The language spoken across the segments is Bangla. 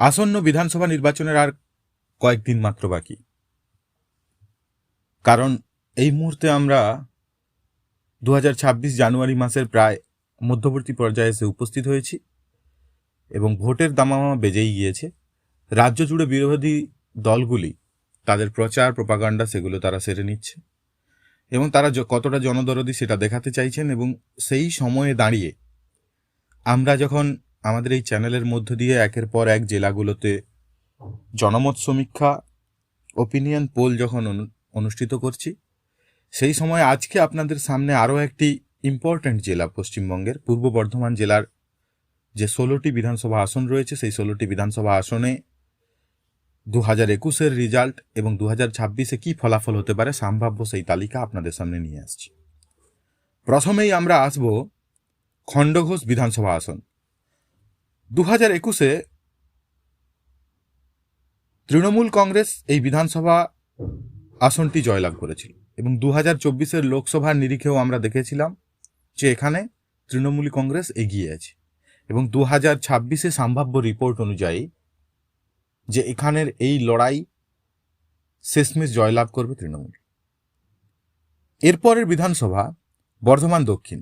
আসন্ন বিধানসভা নির্বাচনের আর কয়েকদিন মাত্র বাকি। কারণ এই মুহূর্তে আমরা দু হাজার ছাব্বিশ জানুয়ারি মাসের প্রায় মধ্যবর্তী পর্যায়ে এসে উপস্থিত হয়েছি এবং ভোটের দামামা বেজেই গিয়েছে। রাজ্য জুড়ে বিরোধী দলগুলি তাদের প্রচার, প্রপাগান্ডা সেগুলো তারা সেরে নিচ্ছে এবং তারা কতটা জনদরদি সেটা দেখাতে চাইছেন এবং সেই সময়ে দাঁড়িয়ে আমরা যখন আমাদের এই চ্যানেলের মধ্য দিয়ে একের পর এক জেলাগুলোতে জনমত সমীক্ষা ওপিনিয়ন পোল যখন অনু- অনুষ্ঠিত করছি, সেই সময় আজকে আপনাদের সামনে আরও একটি ইম্পর্ট্যান্ট জেলা পশ্চিমবঙ্গের, পূর্ব বর্ধমান জেলার যে ষোলোটি বিধানসভা আসন রয়েছে, সেই ষোলোটি বিধানসভা আসনে দু হাজার একুশের রেজাল্ট এবং দু হাজার ছাব্বিশে কী ফলাফল হতে পারে সম্ভাব্য সেই তালিকা আপনাদের সামনে নিয়ে আসছি। প্রথমেই আমরা আসব খণ্ডঘোষ বিধানসভা আসন। দু হাজার একুশে তৃণমূল কংগ্রেস এই বিধানসভা আসনটি জয়লাভ করেছিল এবং দু হাজার চব্বিশের লোকসভার নিরিখেও আমরা দেখেছিলাম যে এখানে তৃণমূল কংগ্রেস এগিয়ে আছে এবং দু হাজার ছাব্বিশে সম্ভাব্য রিপোর্ট অনুযায়ী যে এখানের এই লড়াই শেষমেশ জয়লাভ করবে তৃণমূল। এরপরের বিধানসভা বর্ধমান দক্ষিণ।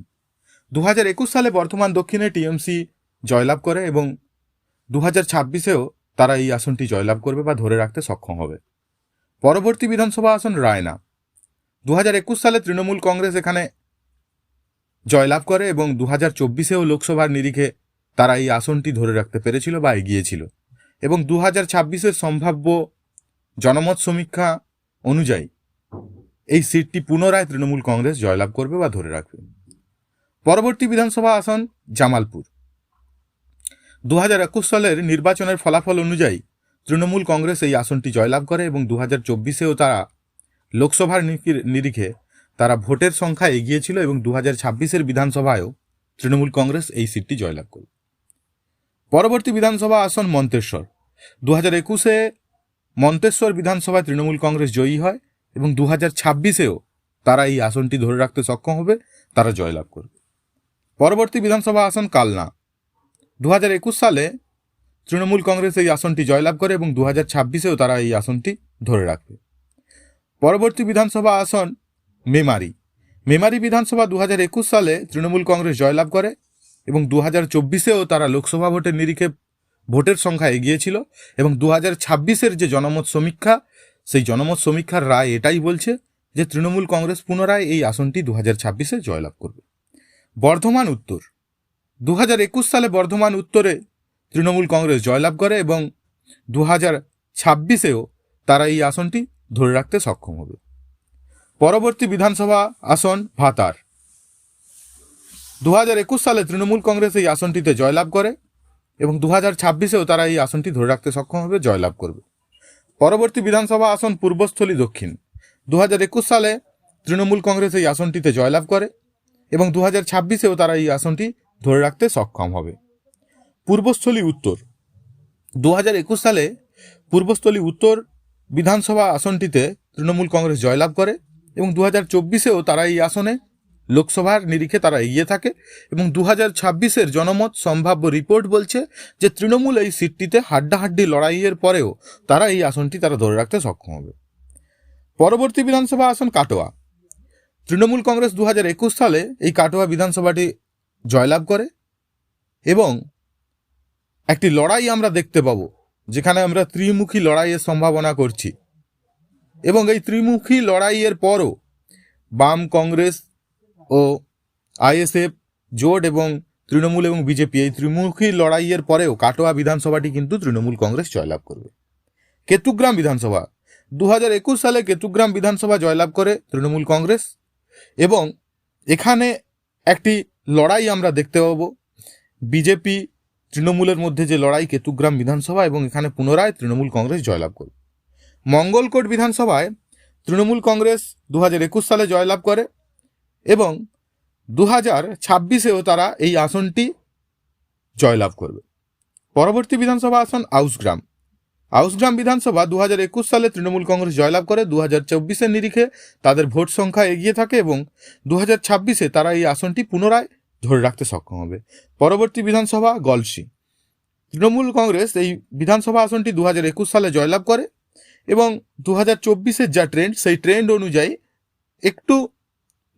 দু হাজার একুশ সালে বর্ধমান দক্ষিণে টিএমসি জয়লাভ করে এবং দু হাজার ছাব্বিশেও তারা এই আসনটি জয়লাভ করবে বা ধরে রাখতে সক্ষম হবে। পরবর্তী বিধানসভা আসন রায়না। দু হাজার একুশ সালে তৃণমূল কংগ্রেস এখানে জয়লাভ করে এবং দু হাজার চব্বিশেও লোকসভার নিরিখে তারা এই আসনটি ধরে রাখতে পেরেছিল বা এগিয়েছিল এবং দু হাজার ছাব্বিশের সম্ভাব্য জনমত সমীক্ষা অনুযায়ী এই সিটটি পুনরায় তৃণমূল কংগ্রেস জয়লাভ করবে বা ধরে রাখবে। পরবর্তী বিধানসভা আসন জামালপুর। দু হাজার একুশ সালের নির্বাচনের ফলাফল অনুযায়ী তৃণমূল কংগ্রেস এই আসনটি জয়লাভ করে এবং দু হাজার চব্বিশেও তারা লোকসভার নিরিখে- তারা ভোটের সংখ্যা এগিয়েছিল এবং দু হাজার ছাব্বিশের বিধানসভায়ও তৃণমূল কংগ্রেস এই সিটটি জয়লাভ করে পরবর্তী বিধানসভা আসন মন্তেশ্বর। দু হাজার একুশে মন্তেশ্বর বিধানসভায় তৃণমূল কংগ্রেস জয়ী হয় এবং দু হাজার ছাব্বিশেও তারা এই আসনটি ধরে রাখতে সক্ষম হবে, তারা জয়লাভ করবে। পরবর্তী বিধানসভা আসন কালনা। দু হাজার একুশ সালে তৃণমূল কংগ্রেস এই আসনটি জয়লাভ করে এবং দু হাজার ছাব্বিশেও তারা এই আসনটি ধরে রাখবে পরবর্তী বিধানসভা আসন মেমারি। মেমারি বিধানসভা দু হাজার একুশ সালে তৃণমূল কংগ্রেস জয়লাভ করে এবং দু হাজার চব্বিশেও তারা লোকসভা ভোটের নিরিখে ভোটের সংখ্যা এগিয়েছিল এবং দু হাজার ছাব্বিশের যে জনমত সমীক্ষা, সেই জনমত সমীক্ষার রায় এটাই বলছে যে তৃণমূল কংগ্রেস পুনরায় এই আসনটি দু হাজার ছাব্বিশে জয়লাভ করবে। বর্ধমান উত্তর। দু হাজার একুশ সালে বর্ধমান উত্তরে তৃণমূল কংগ্রেস জয়লাভ করে এবং দু হাজার ছাব্বিশেও তারা এই আসনটি ধরে রাখতে সক্ষম হবে। পরবর্তী বিধানসভা আসন ভাতার। দু হাজার একুশ সালে তৃণমূল কংগ্রেস এই আসনটিতে জয়লাভ করে এবং দু হাজার ছাব্বিশেও তারা এই আসনটি ধরে রাখতে সক্ষম হবে, জয়লাভ করবে। পরবর্তী বিধানসভা আসন পূর্বস্থলী দক্ষিণ। দু হাজার একুশ সালে তৃণমূল কংগ্রেস এই আসনটিতে জয়লাভ করে এবং দু হাজার ছাব্বিশেও তারা এই আসনটি ধরে রাখতে সক্ষম হবে। পূর্বস্থলী উত্তর। দু একুশ সালে পূর্বস্থলী উত্তর বিধানসভা আসনটিতে তৃণমূল কংগ্রেস জয়লাভ করে এবং দু হাজার চব্বিশেও তারা এই আসনে লোকসভার নিরিখে তারা এগিয়ে থাকে এবং দু হাজার ছাব্বিশের জনমত সম্ভাব্য রিপোর্ট বলছে যে তৃণমূল এই সিটটিতে হাড্ডাহাড্ডি লড়াইয়ের পরেও তারা এই আসনটি তারা ধরে রাখতে সক্ষম হবে। পরবর্তী বিধানসভা আসন কাটোয়া। তৃণমূল কংগ্রেস দু হাজার একুশ সালে এই কাটোয়া বিধানসভাটি জয়লাভ করে এবং একটি লড়াই আমরা দেখতে পাবো, যেখানে আমরা ত্রিমুখী লড়াইয়ের সম্ভাবনা করছি। এবং এই ত্রিমুখী লড়াইয়ের পরও বাম কংগ্রেস ও আইএসএফ, জোট এবং তৃণমূল এবং বিজেপি এই ত্রিমুখী লড়াইয়ের পরেও কাটোয়া বিধানসভাটি কিন্তু তৃণমূল কংগ্রেস জয়লাভ করবে। কেতুগ্রাম বিধানসভা দু হাজার একুশ সালে কেতুগ্রাম বিধানসভা জয়লাভ করে তৃণমূল কংগ্রেস এবং এখানে একটি লড়াই আমরা দেখতে পাবো। বিজেপি তৃণমূলের মধ্যে যে লড়াই কেতুগ্রাম বিধানসভা এবং এখানে পুনরায় তৃণমূল কংগ্রেস জয়লাভ করবে। মঙ্গলকোট বিধানসভায় তৃণমূল কংগ্রেস দু হাজার একুশ সালে জয়লাভ করে এবং দু হাজার ছাব্বিশেও তারা এই আসনটি জয়লাভ করবে। পরবর্তী বিধানসভা আসন আউসগ্রাম। আউসগ্রাম বিধানসভা দু হাজার একুশ সালে তৃণমূল কংগ্রেস জয়লাভ করে দু হাজার চব্বিশের নিরিখে তাদের ভোট সংখ্যা এগিয়ে থাকে এবং দু হাজার ছাব্বিশে তারা এই আসনটি পুনরায় ধরে রাখতে সক্ষম হবে। পরবর্তী বিধানসভা গলসি। তৃণমূল কংগ্রেস এই বিধানসভা আসনটি দু হাজার একুশ সালে জয়লাভ করে এবং দু হাজার চব্বিশের যা ট্রেন্ড, সেই ট্রেন্ড অনুযায়ী একটু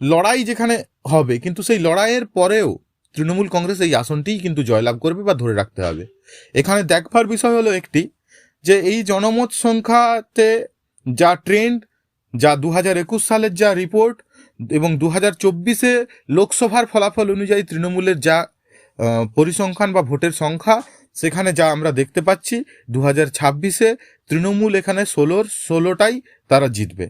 লড়াই যেখানে হবে, কিন্তু সেই লড়াইয়ের পরেও তৃণমূল কংগ্রেস এই আসনটিই কিন্তু জয়লাভ করবে বা ধরে রাখতে হবে। এখানে দেখবার বিষয় হলো একটি যে এই জনমত সংখ্যাতে যা ট্রেন্ড, যা দু হাজার একুশ সালের যা রিপোর্ট এবং দু হাজার চব্বিশে লোকসভার ফলাফল অনুযায়ী তৃণমূলের যা পরিসংখ্যান বা ভোটের সংখ্যা, সেখানে যা আমরা দেখতে পাচ্ছি দু হাজার ছাব্বিশে তৃণমূল এখানে ষোলোর ষোলোটাই তারা জিতবে।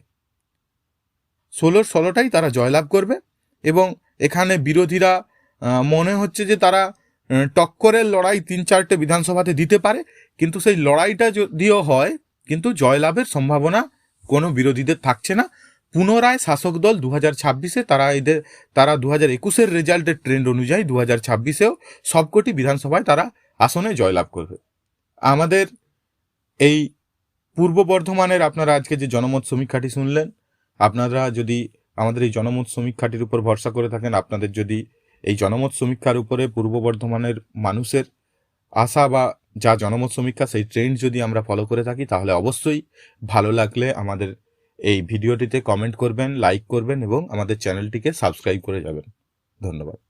ষোলোর ষোলোটাই তারা জয়লাভ করবে এবং এখানে বিরোধীরা মনে হচ্ছে যে তারা টক্করের লড়াই তিন চারটে বিধানসভাতে দিতে পারে, কিন্তু সেই লড়াইটা যদিও হয়, কিন্তু জয়লাভের সম্ভাবনা কোনো বিরোধীদের থাকছে না। পুনরায় শাসক দল দু হাজার ছাব্বিশে, তারা এদের, তারা দু হাজার একুশের রেজাল্টের ট্রেন্ড অনুযায়ী দু হাজার ছাব্বিশেও সবকটি বিধানসভায় তারা আসনে জয়লাভ করবে। আমাদের এই পূর্ব বর্ধমানের আপনারা আজকে যে জনমত সমীক্ষাটি শুনলেন, আপনারা যদি আমাদের এই জনমত সমীক্ষাটির উপর ভরসা করে থাকেন, আপনাদের যদি এই জনমত সমীক্ষার উপরে পূর্ব বর্ধমানের মানুষের আশা বা যা জনমত সমীক্ষা, সেই ট্রেন্ড যদি আমরা ফলো করে থাকি, তাহলে অবশ্যই ভালো লাগলে আমাদের এই ভিডিওটিতে কমেন্ট করবেন লাইক করবেন এবং আমাদের চ্যানেলটিকে সাবস্ক্রাইব করে যাবেন। ধন্যবাদ।